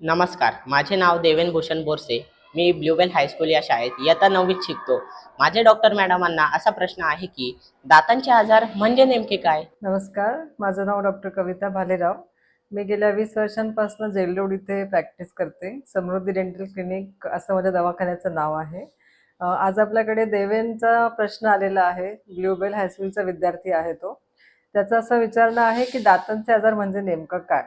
नमस्कार माझे नाव देवेन भूषण बोरसे. मी ब्ल्यूबेल हायस्कूल या शाळेत इयत्ता नववीत शिकतो. माझे डॉक्टर मॅडमांना असा प्रश्न आहे की दातांचे आजार म्हणजे नेमके काय? नमस्कार माझं नाव डॉक्टर कविता भालेराव. मी गेल्या वीस वर्षांपासून जेलरोड इथे प्रॅक्टिस करते. समृद्धी डेंटल क्लिनिक असं माझ्या दवाखान्याचं नाव आहे. आज आपल्याकडे देवेंचा प्रश्न आलेला आहे. ब्ल्यूबेल हायस्कूलचा विद्यार्थी आहे तो. त्याचं असं विचारणं आहे की दातांचे आजार म्हणजे नेमकं काय?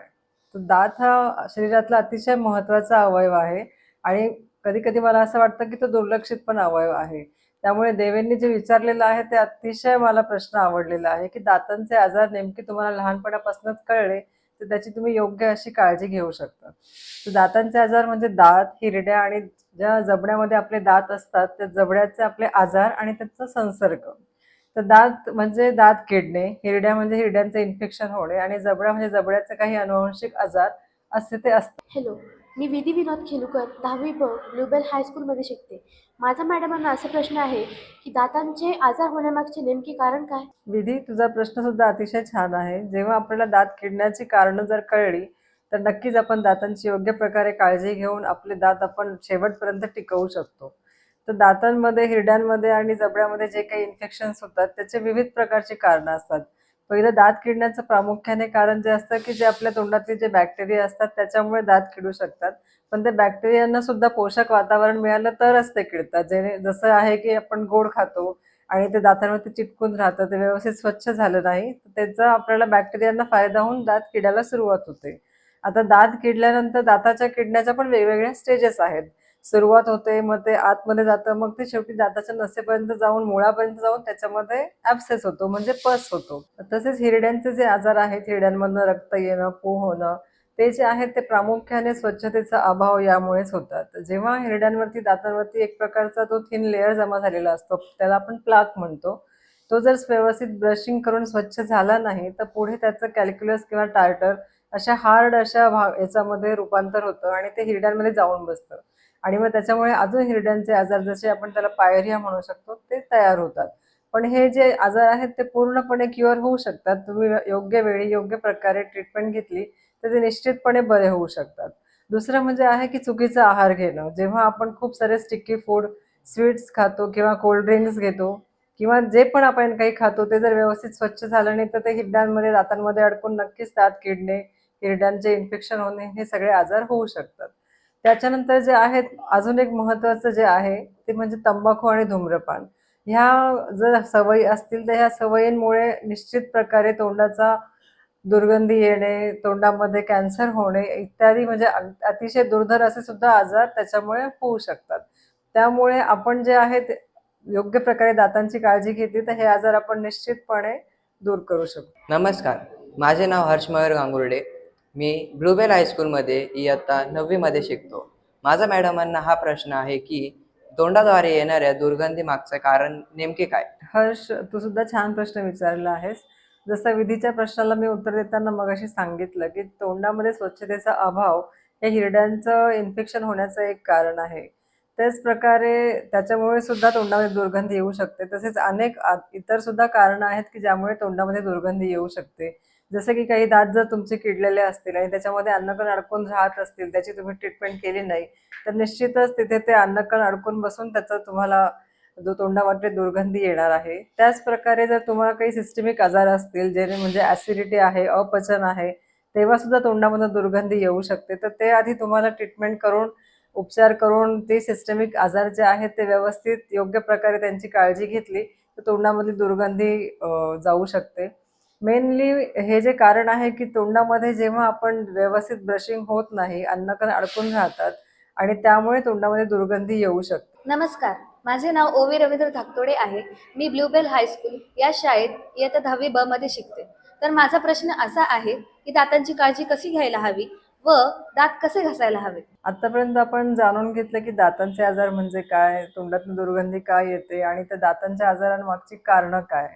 तर दात हा शरीरातला अतिशय महत्त्वाचा अवयव आहे. आणि कधी कधी मला असं वाटतं की तो दुर्लक्षित पण अवयव आहे. त्यामुळे देवेंनी जे विचारलेलं आहे ते अतिशय मला प्रश्न आवडलेला आहे की दातांचे आजार नेमके तुम्हाला लहानपणापासूनच कळले तर त्याची तुम्ही योग्य अशी काळजी घेऊ शकता. तर दातांचे आजार म्हणजे दात हिरड्या आणि ज्या जबड्यामध्ये आपले दात असतात त्या जबड्याचे आपले आजार आणि त्याचा संसर्ग. तर दात म्हणजे दात किडणे हिरड्या म्हणजे हिरड्यांचे इन्फेक्शन होणे आणि जबडा म्हणजे जबड्याचे काही अनुवंशिक आजार असे ते असतात. हॅलो मी विधी विनोद खेलुकर दहावी ब ब्लूबेल हायस्कूलमध्ये शिकते. माझा मॅडमांना असा प्रश्न आहे की दातांचे आजार होण्यामागचे नेमके कारण काय? विधी तुझा प्रश्न सुद्धा अतिशय छान आहे. जेव्हा आपल्याला दात किडण्याची कारणं जर कळली तर नक्कीच आपण दातांची योग्य प्रकारे काळजी घेऊन आपले दात आपण शेवटपर्यंत टिकवू शकतो. तर दातांमध्ये हिरड्यांमध्ये आणि जबड्यामध्ये जे काही इन्फेक्शन्स होतात त्याचे विविध प्रकारची कारणं असतात. पहिलं दात किडण्याचं प्रामुख्याने कारण जे असतं की जे आपल्या तोंडातले जे बॅक्टेरिया असतात त्याच्यामुळे दात किडू शकतात. पण ते बॅक्टेरियांना सुद्धा पोषक वातावरण मिळालं तरच ते किडतात. जेणे जसं आहे की आपण गोड खातो आणि ते दातांवरती चिटकून राहतं ते व्यवस्थित स्वच्छ झालं नाही तर त्याचा आपल्याला बॅक्टेरियांना फायदा होऊन दात किडायला सुरुवात होते. आता दात किडल्यानंतर दाताच्या किडण्याच्या पण वेगवेगळ्या स्टेजेस आहेत. सुरुवात होते मग ते आतमध्ये जातं मग ते शेवटी दाताच्या नसेपर्यंत जाऊन मुळापर्यंत जाऊन त्याच्यामध्ये ऍब्सेस होतो म्हणजे पस होतो. तसेच हिरड्यांचे जे आजार आहेत हिरड्यांमधनं रक्त येणं पू होणं ते जे आहेत ते प्रामुख्याने स्वच्छतेचा अभाव यामुळेच होतात. जेव्हा हिरड्यांवरती दातांवरती एक प्रकारचा तो थिन लेअर जमा झालेला असतो त्याला आपण प्लाक म्हणतो. तो जर व्यवस्थित ब्रशिंग करून स्वच्छ झाला नाही तर पुढे त्याचं कॅल्क्युलस किंवा टार्टर अशा हार्ड अशा भाग याच्यामध्ये रूपांतर होतं आणि ते हिरड्यांमध्ये जाऊन बसतं. आणि मग त्याच्यामुळे अजून हिरड्यांचे आजार जसे आपण त्याला पायरिया म्हणू शकतो ते तयार होतात. पण हे जे आजार आहेत ते पूर्णपणे क्युअर होऊ शकतात. तुम्ही योग्य वेळी योग्य प्रकारे ट्रीटमेंट घेतली तर ते निश्चितपणे बरे होऊ शकतात. दुसरं म्हणजे आहे की चुकीचा आहार घेणं. जेव्हा आपण खूप सारे स्टिकी फूड स्वीट्स खातो किंवा कोल्ड ड्रिंक्स घेतो किंवा जे पण आपण काही खातो ते जर व्यवस्थित स्वच्छ झालं नाही तर ते हिरड्यांमध्ये दातांमध्ये अडकून नक्कीच दात किडणे हिरड्यांचे इन्फेक्शन होणे हे सगळे आजार होऊ शकतात. त्याच्यानंतर जे आहेत अजून एक महत्त्वाचं जे आहे ते म्हणजे तंबाखू आणि धूम्रपान. ह्या जर सवयी असतील तर ह्या सवयींमुळे निश्चित प्रकारे तोंडाचा दुर्गंधी येणे तोंडामध्ये कॅन्सर होणे इत्यादी म्हणजे अतिशय दुर्धर असे सुद्धा आजार त्याच्यामुळे होऊ शकतात. त्यामुळे आपण जे आहेत योग्य प्रकारे दातांची काळजी घेतली तर हे आजार आपण निश्चितपणे दूर करू शकतो नमस्कार. माझे नाव हर्ष मयूर गांगुर्डे. मी ब्लूबेल हायस्कूलमध्ये इयत्ता नववीमध्ये शिकतो. माझा मॅडमांना हा प्रश्न आहे की तोंडाद्वारे येणाऱ्या दुर्गंधी मागचं कारण नेमके काय? हर्ष तू सुद्धा छान प्रश्न विचारला आहेस. जसं विधीच्या प्रश्नाला मी उत्तर देताना मगाशी सांगितलं की तोंडामध्ये स्वच्छतेचा अभाव हे हिरड्यांचं इन्फेक्शन होण्याचं एक कारण आहे. त्याच प्रकारे त्याच्यामुळे सुद्धा तोंडामध्ये दुर्गंधी येऊ शकते. तसेच अनेक इतर सुद्धा कारणं आहेत की ज्यामुळे तोंडामध्ये दुर्गंधी येऊ शकते. जसे की काही दात जर तुमचे किडलेले असतील आणि त्याच्यामध्ये अन्नकण अडकून राहत असतील त्याची तुम्ही ट्रीटमेंट केली नाही तर निश्चितच तिथे ते अन्नकण अडकून बसून त्याचा तुम्हाला जो तोंडावाटे दुर्गंधी येणार आहे. त्याच प्रकारे जर तुम्हाला काही सिस्टमिक आजार असतील जे म्हणजे ॲसिडिटी आहे अपचन आहे तेव्हा सुद्धा तोंडामध्ये दुर्गंधी येऊ शकते. तर ते आधी तुम्हाला ट्रीटमेंट करून उपचार करून ते सिस्टमिक आजार जे आहेत ते व्यवस्थित योग्य प्रकारे त्यांची काळजी घेतली तर तोंडामधली दुर्गंधी जाऊ शकते. मेनली हे जे कारण आहे की तोंडामध्ये जेव्हा आपण व्यवस्थित ब्रशिंग होत नाही अन्नकण अडकून राहतात आणि त्यामुळे तोंडामध्ये दुर्गंधी येऊ शकते. नमस्कार माझे नाव ओवी रवींद्र धाकतोडे आहे. मी ब्लूबेल हायस्कूल या शाळेत इयत्ता दहावी ब मध्ये शिकते. तर माझा प्रश्न असा आहे की दातांची काळजी कशी घ्यायला हवी? व दात कसे घासायला हवे? आतापर्यंत आपण जाणून घेतलं की दातांचे आजार म्हणजे काय तोंडातून दुर्गंधी काय येते आणि त्या दातांच्या आजारांमागची कारणं काय?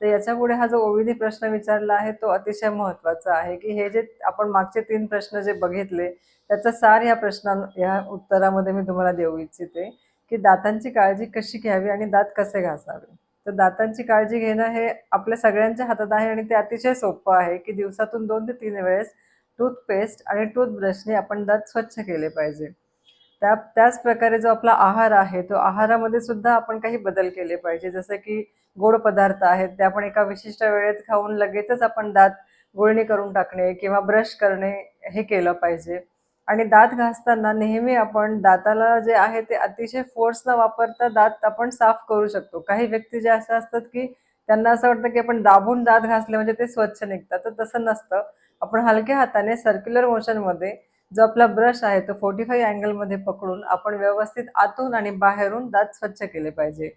तर याच्यापुढे हा जो ओविधी प्रश्न विचारला आहे तो अतिशय महत्त्वाचा आहे की हे जे आपण मागचे तीन प्रश्न जे बघितले त्याचा सार या प्रश्नां या उत्तरामध्ये मी तुम्हाला देऊ इच्छिते की दातांची काळजी कशी घ्यावी आणि दात कसे घासावे? तर दातांची काळजी घेणं हे आपल्या सगळ्यांच्या हातात आहे आणि ते अतिशय सोपं आहे की दिवसातून दोन ते तीन वेळेस टूथपेस्ट आणि टूथब्रशने आपण दात स्वच्छ केले पाहिजे. त्या त्याच प्रकारे जो आपला आहार आहे तो आहारामध्ये सुद्धा आपण काही बदल केले पाहिजे. जसं की गोड पदार्थ आहेत ते आपण एका विशिष्ट वेळेत खाऊन लगेचच आपण दात गुळणी करून टाकणे किंवा ब्रश करणे हे केलं पाहिजे. आणि दात घासताना नेहमी आपण दाताला जे आहे ते अतिशय फोर्स न वापरता दात आपण साफ करू शकतो. काही व्यक्ती जे असे असतात की त्यांना असं वाटतं की आपण दाबून दात घासले म्हणजे ते स्वच्छ निघतात. तर तसं नसतं. आपण हलक्या हाताने सर्क्युलर मोशनमध्ये जो आपला ब्रश आहे तो फोर्टी फाईव्ह अँगलमध्ये पकडून आपण व्यवस्थित आतून आणि बाहेरून दात स्वच्छ केले पाहिजे.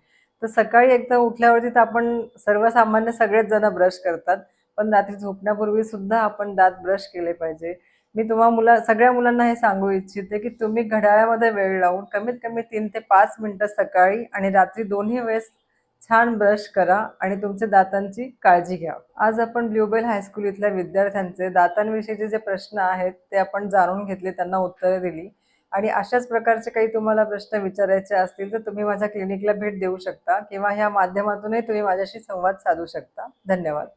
तर सकाळी एकदा उठल्यावरती तर आपण सर्वसामान्य सगळेच जण ब्रश करतात पण रात्री झोपण्यापूर्वी सुद्धा आपण दात ब्रश केले पाहिजे. मी तुम्हा मुला सगळ्या मुलांना हे सांगू इच्छिते की तुम्ही घड्याळामध्ये वेळ लावून कमीत कमी तीन ते पाच मिनटं सकाळी आणि रात्री दोन्ही वेळेस छान ब्रश करा आणि तुमच्या दातांची काळजी घ्या. आज आपण ब्ल्यूबेल हायस्कूल इथल्या विद्यार्थ्यांचे दातांविषयीचे जे प्रश्न आहेत ते आपण जाणून घेतले त्यांना उत्तरे दिली. आणि अशाच प्रकारचे काही तुम्हाला प्रश्न विचारायचे असतील तर तुम्ही माझ्या क्लिनिकला भेट देऊ शकता किंवा ह्या माध्यमातूनही तुम्ही माझ्याशी संवाद साधू शकता. धन्यवाद.